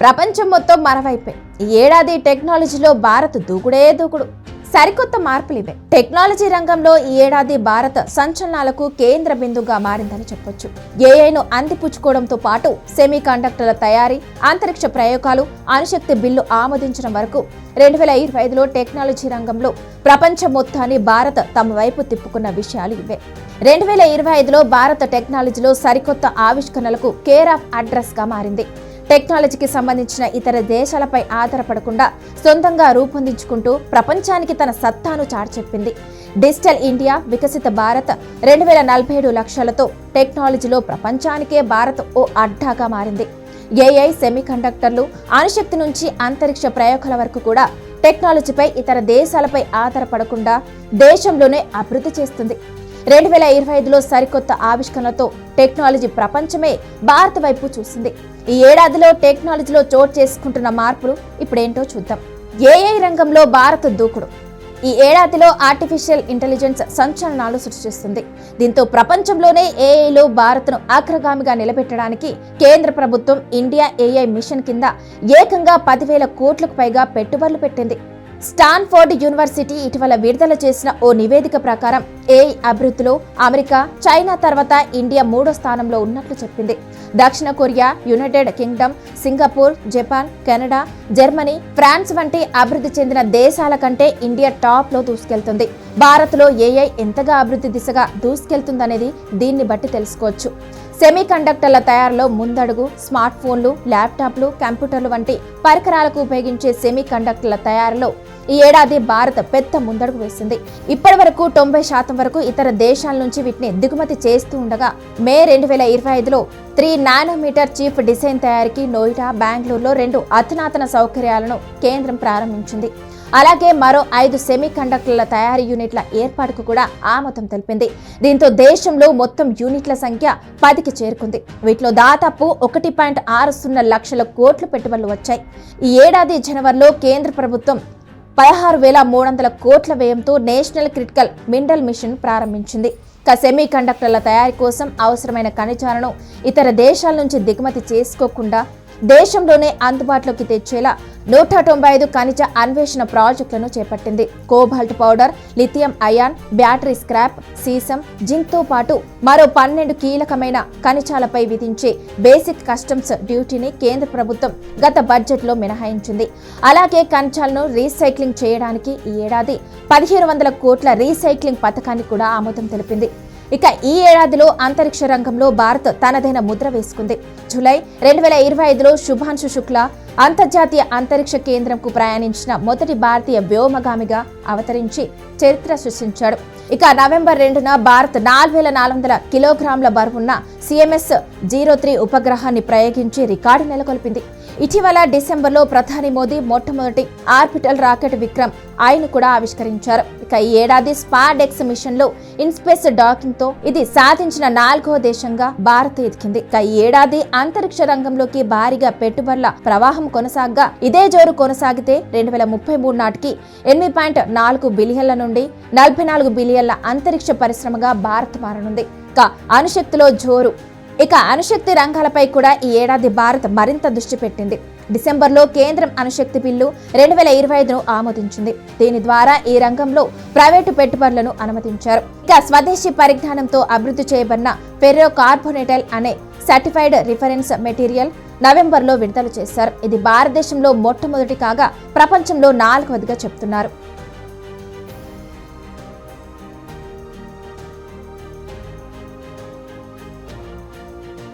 ప్రపంచం మొత్తం మరవైపోయి. ఈ ఏడాది టెక్నాలజీలో భారత్ దూకుడే దూకుడు. సరికొత్త మార్పులు ఇవే. టెక్నాలజీ రంగంలో ఈ ఏడాది భారత సంచలనాలకు కేంద్ర బిందుగా మారిందని చెప్పొచ్చు. ఏఐను అందిపుచ్చుకోవడంతో పాటు సెమీ కండక్టర్ల తయారీ అంతరిక్ష ప్రయోగాలు అణుశక్తి బిల్లు ఆమోదించడం వరకు రెండు వేల ఇరవై ఐదులో టెక్నాలజీ రంగంలో ప్రపంచం మొత్తాన్ని భారత్ తమ వైపు తిప్పుకున్న విషయాలు ఇవే. రెండు వేల ఇరవై ఐదులో భారత టెక్నాలజీలో సరికొత్త ఆవిష్కరణలకు కేర్ ఆఫ్ అడ్రస్గా మారింది. టెక్నాలజీకి సంబంధించిన ఇతర దేశాలపై ఆధారపడకుండా సొంతంగా రూపొందించుకుంటూ ప్రపంచానికి తన సత్తాను చాటిచెప్పింది. డిజిటల్ ఇండియా వికసిత భారత్ రెండు వేల నలభై ఏడు లక్ష్యాలతో టెక్నాలజీలో ప్రపంచానికే భారత్ ఓ అడ్డాగా మారింది. ఏఐ సెమీ కండక్టర్లు అణుశక్తి నుంచి అంతరిక్ష ప్రయోగాల వరకు కూడా టెక్నాలజీపై ఇతర దేశాలపై ఆధారపడకుండా దేశంలోనే అభివృద్ధి చేస్తుంది. రెండు వేల ఇరవై ఐదులో సరికొత్త ఆవిష్కరణలతో టెక్నాలజీ ప్రపంచమే భారత్ వైపు చూసింది. ఈ ఏడాదిలో టెక్నాలజీలో చోటు చేసుకుంటున్న మార్పులు ఇప్పుడేంటో చూద్దాం. ఏఐ రంగంలో భారత్ దూకుడు. ఈ ఏడాదిలో ఆర్టిఫిషియల్ ఇంటెలిజెన్స్ సంచలనాలు సృష్టిస్తుంది దీంతో ప్రపంచంలోనే ఏఐలో భారత్ను అగ్రగామిగా నిలబెట్టడానికి కేంద్ర ప్రభుత్వం ఇండియా ఏఐ మిషన్ కింద ఏకంగా పదివేల కోట్లకు పైగా పెట్టుబడులు పెట్టింది. స్టాన్ఫోర్డ్ యూనివర్సిటీ ఇటీవల విడుదల చేసిన ఓ నివేదిక ప్రకారం ఏఐ అభివృద్ధిలో అమెరికా చైనా తర్వాత ఇండియా మూడో స్థానంలో ఉన్నట్లు చెప్పింది. దక్షిణ Korea United Kingdom Singapore Japan Canada Germany France వంటి అభివృద్ధి చెందిన దేశాల కంటే ఇండియా టాప్లో దూసుకెళ్తుంది. భారత్లో ఏఐ ఎంతగా అభివృద్ధి దిశగా దూసుకెళ్తుందనేది దీన్ని బట్టి తెలుసుకోవచ్చు. సెమీ కండక్టర్ల తయారీలో ముందడుగు స్మార్ట్ ఫోన్లు ల్యాప్టాప్లు కంప్యూటర్లు వంటి పరికరాలకు ఉపయోగించే సెమీ కండక్టర్ల తయారీలో ఈ ఏడాది భారత్ పెద్ద ముందడుగు వేసింది. ఇప్పటి వరకు తొంభై శాతం వరకు ఇతర దేశాల నుంచి వీటిని దిగుమతి చేస్తూ ఉండగా మే రెండు వేల ఇరవై ఐదులో త్రీ నానోమీటర్ చీఫ్ డిజైన్ తయారీకి నోయిడా బెంగళూరులో రెండు అధునాతన సౌకర్యాలను కేంద్రం ప్రారంభించింది. అలాగే మరో ఐదు సెమీ కండక్టర్ల తయారీ యూనిట్ల ఏర్పాటుకు కూడా ఆమోదం తెలిపింది. దీంతో దేశంలో మొత్తం యూనిట్ల సంఖ్య పదికి చేరుకుంది. వీటిలో దాదాపు ఒకటి పాయింట్ ఆరు సున్నా లక్షల కోట్లు పెట్టుబడులు వచ్చాయి. ఈ ఏడాది జనవరిలో కేంద్ర ప్రభుత్వం పదహారు వేల మూడు వందల కోట్ల వ్యయంతో నేషనల్ క్రిటికల్ మినరల్ మిషన్ ప్రారంభించింది. ఇక సెమీ కండక్టర్ల తయారీ కోసం అవసరమైన ఖనిజాలను ఇతర దేశాల నుంచి దిగుమతి చేసుకోకుండా దేశంలోనే అందుబాటులోకి తెచ్చేలా నూట తొంభై ఐదు ఖనిజ అన్వేషణ ప్రాజెక్టులను చేపట్టింది. Cobalt powder lithium ion battery scrap sesame జింక్తో పాటు మరో పన్నెండు కీలకమైన ఖనిజాలపై విధించే బేసిక్ కస్టమ్స్ డ్యూటీని కేంద్ర ప్రభుత్వం గత బడ్జెట్లో మినహాయించింది. అలాగే ఖనిజాలను రీసైక్లింగ్ చేయడానికి ఈ ఏడాది పదిహేను వందల కోట్ల రీసైక్లింగ్ పథకాన్ని కూడా ఆమోదం తెలిపింది. ఇక ఈ ఏడాదిలో అంతరిక్ష రంగంలో భారత్ తనదైన ముద్ర వేసుకుంది. జూలై రెండు వేల ఇరవై ఐదులో శుభాంశు శుక్ల అంతర్జాతీయ అంతరిక్ష కేంద్రంకు ప్రయాణించిన మొదటి భారతీయ వ్యోమగామిగా అవతరించి చరిత్ర సృష్టించాడు. ఇక నవంబర్ రెండున భారత్ నాలుగు వేల నాలుగు వందల కిలోగ్రాముల బరువున్న సిఎంఎస్ జీరో త్రీ ఉపగ్రహాన్ని ప్రయోగించి రికార్డు నెలకొల్పింది. ఇటీవల డిసెంబర్లో ప్రధాని మోదీ మొట్టమొదటి ఆర్బిటల్ రాకెట్ విక్రమ్ ఐను కూడా ఆవిష్కరించారు. ఇక ఈ ఏడాది స్పాడెక్స్ మిషన్లో ఇన్స్పేస్ డాకింగ్తో ఇది సాధించిన నాలుగో దేశంగా భారత్ ఎదిగింది. ఇక ఈ ఏడాది అంతరిక్ష రంగంలోకి భారీగా పెట్టుబడుల ప్రవాహం కొనసాగగా ఇదే జోరు కొనసాగితే రెండు వేల ముప్పై మూడు నాటికి ఎనిమిది పాయింట్ నాలుగు బిలియన్ల నుండి నలభై నాలుగు బిలియన్ల అంతరిక్ష పరిశ్రమగా భారత్ మారనుంది. ఇక అణుశక్తిలో జోరు. ఇక అణుశక్తి రంగాలపై కూడా ఈ ఏడాది భారత్ మరింత దృష్టి పెట్టింది. డిసెంబర్లో కేంద్రం అణుశక్తి బిల్లు రెండు వేల ఇరవై ఐదును ఆమోదించింది. దీని ద్వారా ఈ రంగంలో ప్రైవేటు పెట్టుబడులను అనుమతించారు. ఇక స్వదేశీ పరిజ్ఞానంతో అభివృద్ధి చేయబడిన ఫెర్రో కార్బోనేటల్ అనే సర్టిఫైడ్ రిఫరెన్స్ మెటీరియల్ నవంబర్లో విడుదల చేశారు. ఇది భారతదేశంలో మొట్టమొదటి కాగా ప్రపంచంలో నాలుగవదిగా చెప్తున్నారు.